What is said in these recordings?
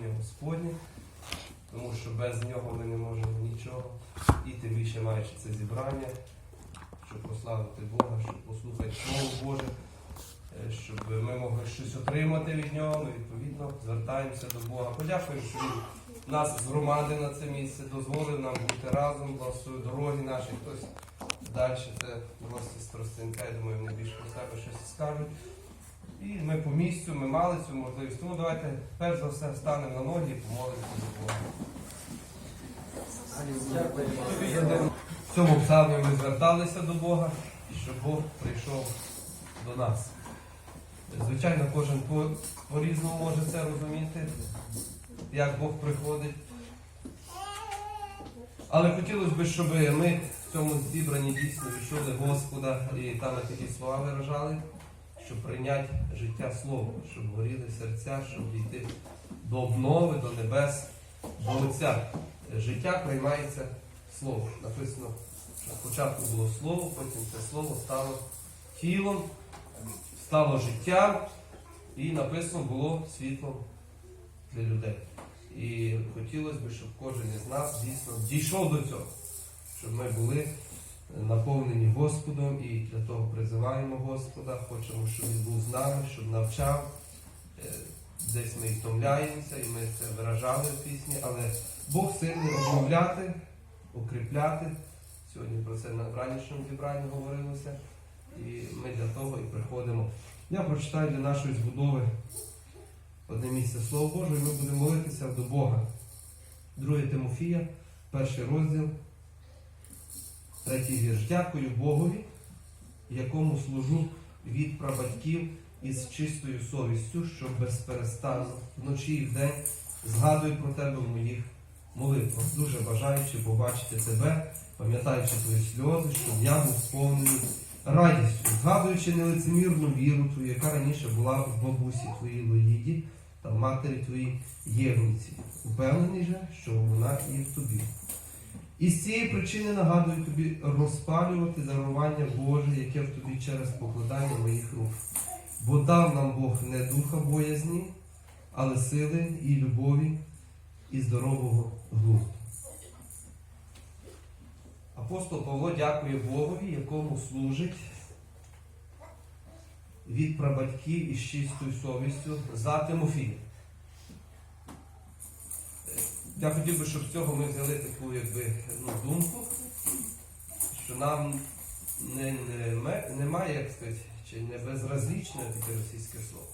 ім'я Господнє, тому що без нього ми не можемо нічого. І тим більше маючи це зібрання, щоб прославити Бога, щоб послухати Слово Боже, е, щоб ми могли щось отримати від нього. Ми відповідно звертаємося до Бога. Подякуємо, що Він нас згромадив на це місце, дозволив нам бути разом, благословив дороги наші. Хтось далі це гості з я думаю, вони більше про себе щось скажуть. І ми по місцю, ми мали цю можливість. Тому давайте перш за все станемо на ноги і помолимося до Бога. В цьому псалмі ми зверталися до Бога, щоб Бог прийшов до нас. Звичайно, кожен по- по-різному може це розуміти, як Бог приходить. Але хотілося б, щоб ми в цьому зібранні дійсно відчули Господа і там такі слова виражали, щоб прийняти життя Слово, щоб горіли серця, щоб дійти до обнови, до небес, до Отця. Життя приймається Слово. Написано, що спочатку було Слово, потім це Слово стало тілом, стало життям і написано було світлом для людей. І хотілося б, щоб кожен із нас дійсно дійшов до цього, щоб ми були наповнені Господом і для того призиваємо Господа, хочемо, щоб Він був з нами, щоб навчав. Е, Десь ми і втомляємося, і ми це виражали в пісні, але Бог сильний розмовляти, укріпляти. Сьогодні про це на ранішньому зібранні говорилося. І ми для того і приходимо. Я прочитаю для нашої збудови одне місце Слово Боже, і ми будемо молитися до Бога. 2 Тимофія, перший розділ, третій вірш. Дякую Богові, якому служу від прабатьків із чистою совістю, що безперестанно вночі і вдень згадую про тебе в моїх молитвах, дуже бажаючи побачити тебе, пам'ятаючи твої сльози, щоб я був сповнений радістю, згадуючи нелицемірну віру твою, яка раніше була в бабусі твоїй Лоїді та матері твоїй Євниці. Упевнений же, що вона і в тобі. І з цієї причини нагадую тобі розпалювати дарування Боже, яке в тобі через покладання моїх рук. Бо дав нам Бог не духа боязні, але сили і любові, і здорового глузду. Апостол Павло дякує Богові, якому служить від прабатьків із чистою совістю за Тимофія. Я хотів би, щоб з цього ми взяли таку якби, ну, думку, що нам не, не, немає, як сказати, чи не безразлічне таке російське слово.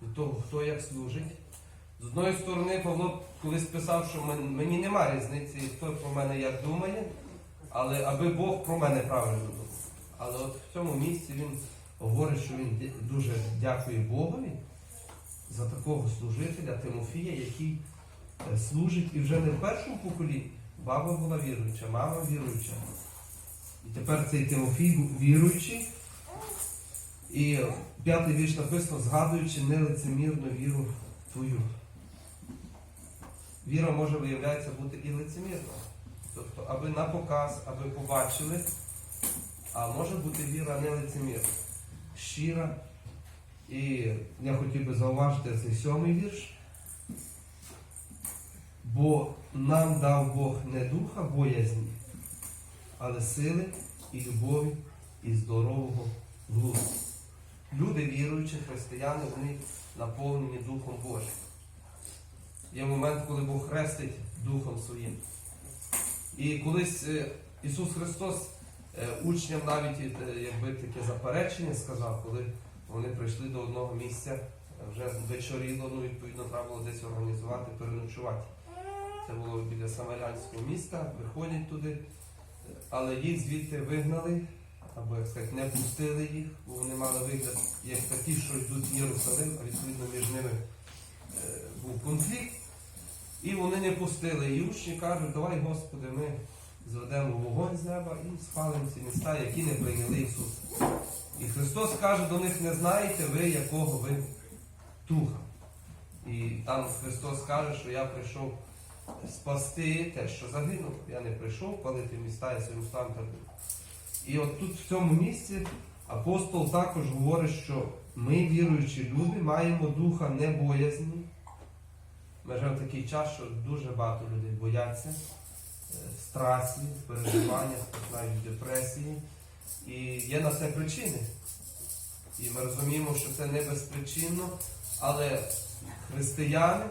До того, хто як служить. З одної сторони, Павло колись писав, що мен- мені немає різниці, хто про мене як думає, але аби Бог про мене правильно думав. Але от в цьому місці він говорить, що він дуже дякує Богові за такого служителя Тимофія, який служить і вже не в першому поколінні. Баба була віруюча, мама віруюча. І тепер цей Тимофій був віруючий. І п'ятий вірш написано, згадуючи нелицемірну віру твою. Віра може виявляється бути і лицемірною. Тобто, аби на показ, аби побачили, а може бути віра не лицемірна, щира. І я хотів би зауважити цей сьомий вірш. Бо нам дав Бог не духа боязні, але сили і любові, і здорового глузду. Люди віруючі, християни, вони наповнені Духом Божим. Є момент, коли Бог хрестить Духом Своїм. І колись е, Ісус Христос е, учням навіть е, якби таке заперечення сказав, коли вони прийшли до одного місця, вже вечоріло, ну відповідно треба було десь організувати, переночувати. Це було біля Самарянського міста, виходять туди, але їх звідти вигнали, або як сказати, не пустили їх, бо вони мали вигляд як такі, що йдуть в Єрусалим, а відповідно між ними е, був конфлікт. І вони не пустили. І учні кажуть, давай, Господи, ми зведемо вогонь з неба і спалимо ці міста, які не прийняли Ісуса. І Христос каже до них, не знаєте ви, якого ви духа. І там Христос каже, що я прийшов спасти те, що загинуло. Я не прийшов палити міста, я своїм стан. І от тут в цьому місці апостол також говорить, що ми, віруючі люди, маємо духа не боязні, Ми живемо в такий час, що дуже багато людей бояться, е, в переживаннях, навіть депресії. І є на це причини. І ми розуміємо, що це не безпричинно, але християни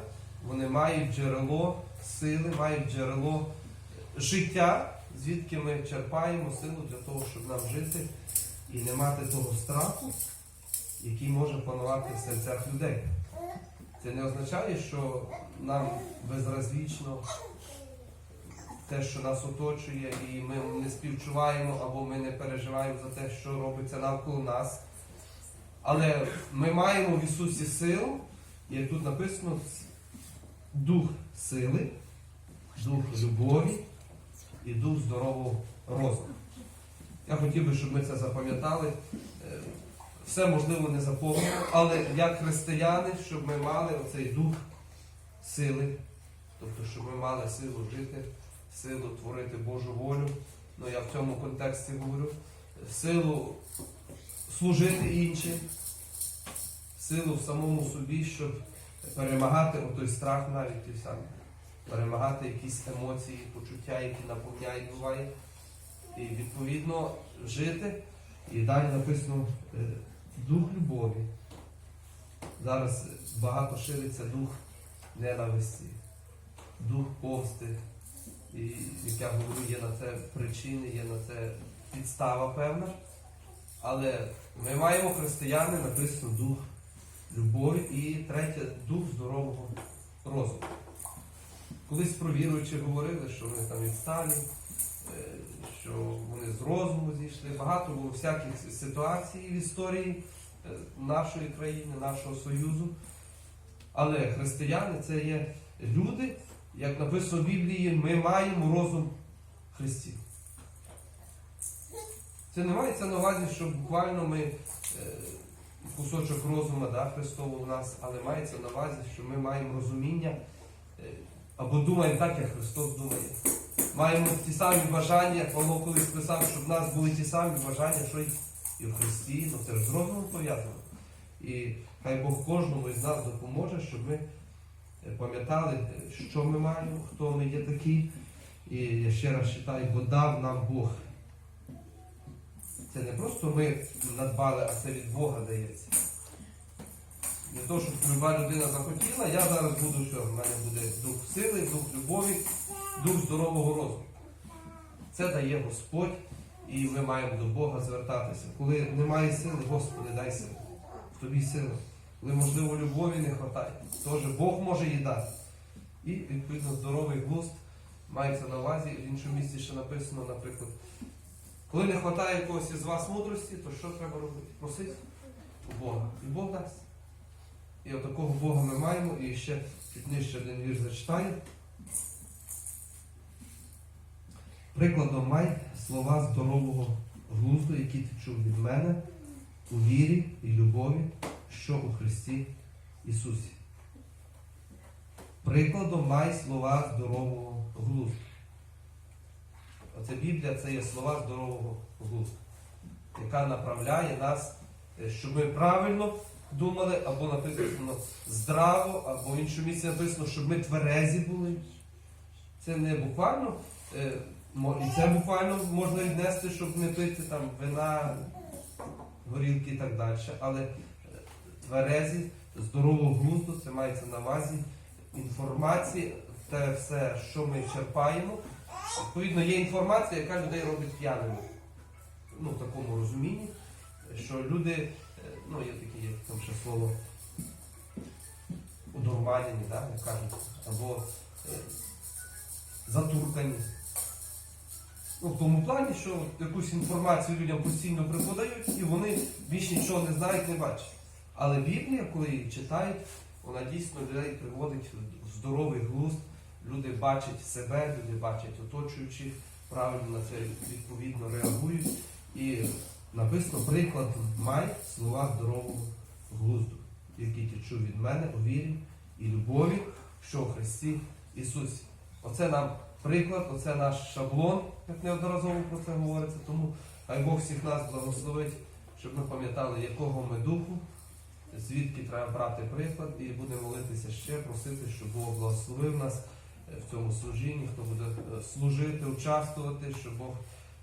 вони мають джерело сили, мають джерело життя, звідки ми черпаємо силу для того, щоб нам жити і не мати того страху, який може панувати в серцях людей. Це не означає, що нам безразлічно те, що нас оточує, і ми не співчуваємо або ми не переживаємо за те, що робиться навколо нас. Але ми маємо в Ісусі силу, як тут написано, дух сили, дух любові і дух здорового розуму. Я хотів би, щоб ми це запам'ятали. Е, Все можливо не заповнено, але як християни, щоб ми мали оцей дух сили, тобто, щоб ми мали силу жити, силу творити Божу волю. Ну я в цьому контексті говорю, силу служити іншим, силу в самому собі, щоб перемагати той страх навіть той самий, перемагати якісь емоції, почуття, які наповняють буває. І відповідно жити. І далі написано е, дух любові. Зараз багато шириться дух ненависті, дух помсти. І, як я говорю, є на це причини, є на це підстава певна. Але ми маємо християни, написано дух любові і третє дух здорового розуму. Колись про віруючі говорили, що вони там відсталі, е, що вони з розуму зійшли. Багато було всяких ситуацій в історії е, нашої країни, нашого Союзу. Але християни це є люди, як написано в Біблії, ми маємо розум Христів. Це не мається на увазі, що буквально ми е, кусочок розуму да, Христового в нас, але мається на увазі, що ми маємо розуміння е, або думаємо так, як Христос думає. Маємо ті самі бажання, Павло колись писав, щоб в нас були ті самі бажання, що і в Христі, ну це ж з розумом пов'язано. І хай Бог кожному із нас допоможе, щоб ми е, пам'ятали, е, що ми маємо, хто ми є такі. І я ще раз читаю, бо дав нам Бог. Це не просто ми надбали, а це від Бога дається. Не то, щоб люба людина захотіла, я зараз буду що? В мене буде дух сили, дух любові, дух здорового розуму. Це дає Господь, і ми маємо до Бога звертатися. Коли немає сили, Господи, дай сили. В тобі сила. Коли, можливо, любові не вистачає, теж Бог може її дати. І, відповідно, здоровий глузд мається на увазі. В іншому місці ще написано, наприклад, коли не вистачає когось із вас мудрості, то що треба робити? Просити у Бога. І Бог дасть. І от такого Бога ми маємо, і ще нижче один вірш зачитаю. Прикладом май слова здорового глузду, які ти чув від мене у вірі і любові, що у Христі Ісусі. Прикладом май слова здорового глузду. Оце Біблія це є слова здорового глузду, яка направляє нас, е, щоб ми правильно думали, або написано здраво, або в іншому місці написано, щоб ми тверезі були. Це не буквально, е, і це буквально можна віднести, щоб не пити там вина, горілки і так далі. Але е, тверезі, здорового глузду, це мається на увазі інформації, те все, що ми черпаємо. Відповідно, є інформація, яка людей робить п'яними. Ну, в такому розумінні, що люди, е, ну, є таке є там ще слово удурманені, да, як кажуть, або е, затуркані. Ну, в тому плані, що якусь інформацію людям постійно преподають, і вони більш нічого не знають, не бачать. Але Біблія, коли її читають, вона дійсно людей приводить в здоровий глузд. Люди бачать себе, люди бачать оточуючих, правильно на це відповідно реагують. І написано приклад май слова здорового глузду, які ти чув від мене у вірі і любові, що в Христі Ісусі. Оце нам приклад, оце наш шаблон, як неодноразово про це говориться. Тому хай Бог всіх нас благословить, щоб ми пам'ятали, якого ми духу, звідки треба брати приклад, і будемо молитися ще, просити, щоб Бог благословив нас в цьому служінні, хто буде е, служити, участвувати, щоб Бог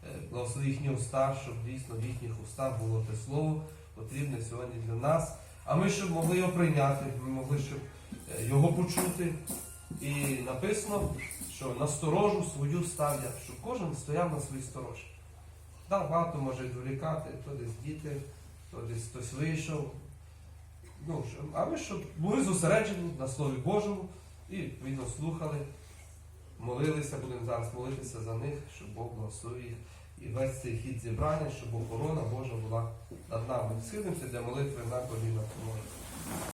е, благословив їхні уста, щоб дійсно в їхніх устах було те слово потрібне сьогодні для нас. А ми щоб могли його прийняти, ми могли щоб е, його почути. І написано, що на сторожу свою ставлять, щоб кожен стояв на своїй сторожі. Так, багато може відволікати, то десь діти, то десь хтось вийшов. Ну, а ми щоб були зосереджені на Слові Божому і відповідно слухали, молилися, будемо зараз молитися за них, щоб Бог благословив їх. І весь цей хід зібрання, щоб охорона Божа була над нами. Схилимося для молитви на коліна.